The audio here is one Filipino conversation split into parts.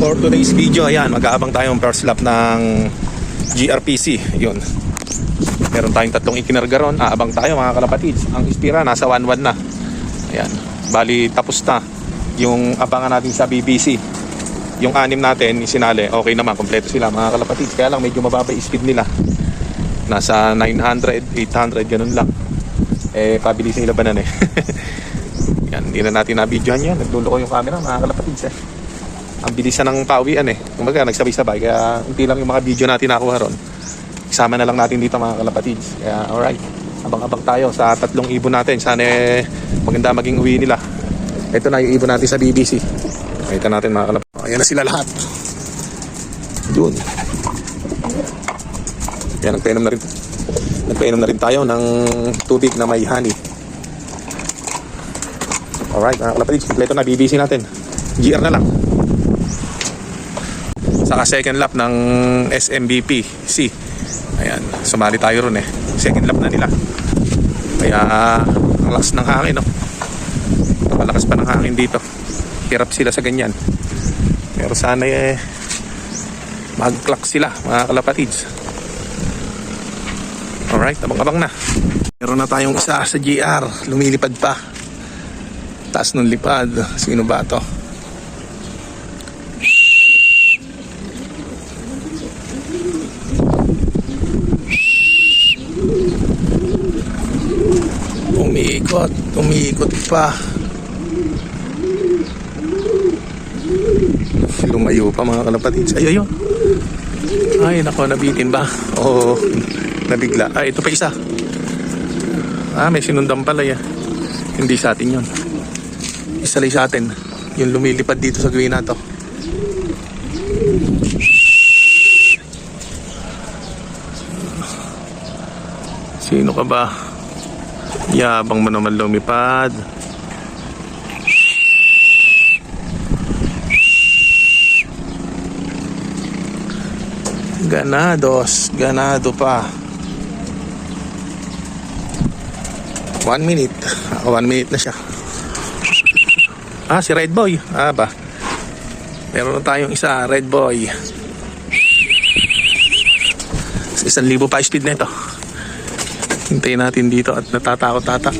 For today's video, ayan, mag-aabang tayong first lap ng GRPC. Yun. Meron tayong tatlong ikinarga ron. Aabang tayo mga kalapatids. Ang Ispira, nasa 1-1 na. Ayan. Bali, tapos na yung abangan natin sa BBC. Yung anim natin, sinali, okay naman, kompleto sila mga kalapatids. Kaya lang, medyo mababa speed nila. Nasa 900, 800, ganun lang. Eh, pabilis nila ba eh. yan, hindi na natin na-videohan yan. Nagdulo ko yung camera, mga kalapatids eh ang bilisan ng pauwian eh. Kumbaga, nagsabay-sabay. Kaya hindi lang yung mga video natin nakuha ron. Isama na lang natin dito mga kalapatids. Kaya alright. Abang-abang tayo sa tatlong ibon natin. Sana eh, maganda maging uwi nila. Ito na yung ibon natin sa BBC. Makita natin mga kalapatids. Ayan na sila lahat. Yun. Yan, nagpainom na rin. Nagpainom na rin tayo ng tubig na may honey. Alright, mga kalapatids. Kompleto na BBC natin. GR na lang saka second lap ng SMBP C. Ayan sumali tayo ron eh. Second lap na nila. Kaya ang lakas ng hangin no? Malakas pa ng hangin dito. Hirap sila sa ganyan. Pero sana eh mag clock sila mga kalapatids. Alright abang-abang na. Meron na tayong isa sa GR lumilipad pa. Taas ng lipad. Sino ba to Umiikot, umiikot pa. Lumayo pa mga kalapatids. Ay, ayun. Ay, nako, nabitin ba? Oo, nabigla. Ay, ito pa isa. Ah, may sinundan pala ya. Hindi sa atin yun. Isa lang sa atin. Yung lumilipad dito sa gawin na to. Sino ka ba? Yabang mo naman lumipad. Ganados. Ganado pa. One minute. Ah, One minute na siya. Ah, si Red Boy. Ah, ba? Meron na tayong isa, Red Boy. Isang libo pa speed nito. Hintayin natin dito at natatakot tata.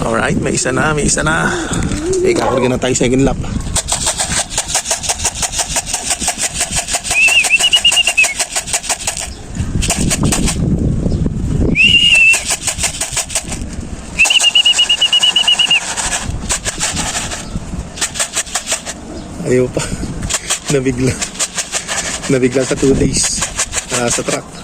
Alright, may isa na, may isa na. Okay, kakarga na tayo second lap. Ayaw pa. Nabigla. Nabigla sa 2 days. ah, sa truck.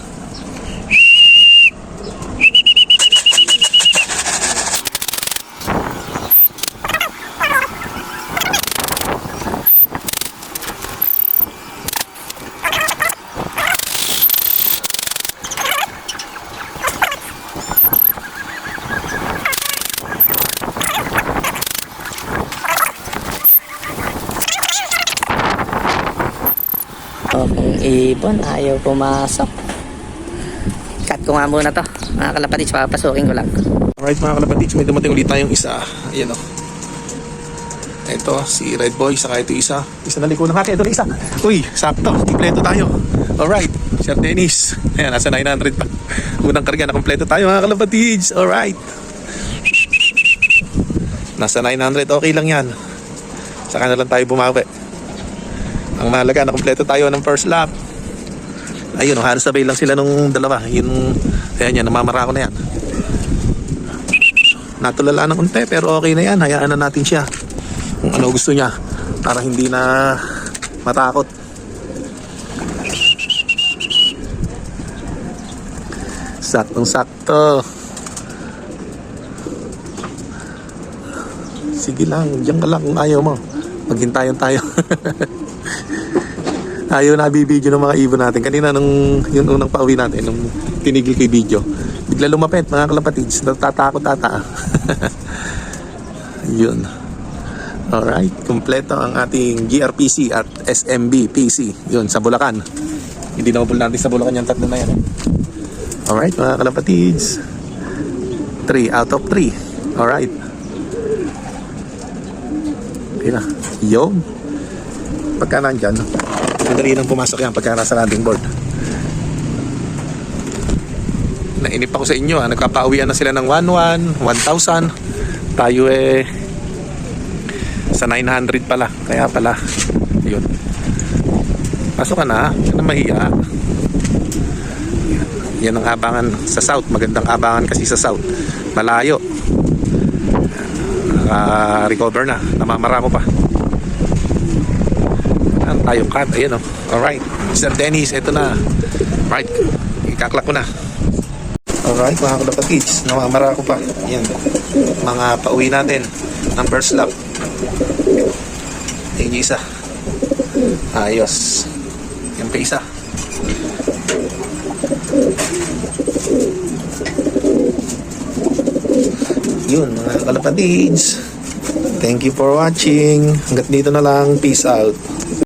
O, kung ibon, ayaw pumasok. Cut ko nga muna to. Mga kalapatids, papasukin ko lang. Alright mga kalapatids, may dumating ulit tayong isa. Ayan o. Ito, si Red Boy, saka ito isa. Isa na liko ng akin, ito na isa. Uy, sakto, kompleto tayo. Alright, Sir Dennis. Ayan, nasa 900 pa. Unang karga na kompleto tayo mga kalapatids. Alright. Nasa 900, okay lang yan. Saka na lang tayo bumawi. Ang mahalaga, na kompleto tayo ng first lap. Ayun, halos sabay lang sila nung dalawa. Yun, ayan yan, namamara ko na yan. Natulala ng unti pero okay na yan. Hayaan na natin siya. Kung ano gusto niya para hindi na matakot. Saktong sakto sige lang diyan ka lang ayaw mo. Maghintayan tayo ayaw na bibidyo ng mga ibon natin. Kanina nung yung unang pauwi natin nung tinigil kay video bigla lumapit mga kalapatids natatakot ata. Yun. Alright kompleto ang ating GRPC at SMB PC yun sa Bulacan. Hindi na natin sa Bulacan yung tatlo na yan alright mga kalapatids 3 out of 3 alright. Okay na. Yun pagka nandyan, madali nang pumasok yan pagka nasa landing board. Nainip ako sa inyo, ah. nagkapauwian na sila ng 1,1, 1,000. Tayo eh, sa 900 pala. Kaya pala, yun. Pasok ka na, yan ang mahiya. Yan ang abangan sa south. Magandang abangan kasi sa south. Malayo. Naka-recover na. Namamaramo pa. Yan, tayo cut. Ayan o. Alright. Sir Dennis, ito na. Right. Ikaklak ko na. Alright, mga kalapatids. Namamara ko pa. Yan. Mga pauwi natin ng first lap. Tingin yung isa. Ayos. Yan pa isa. Yun, mga kalapatids. Thank you for watching. Hanggat dito na lang. Peace out.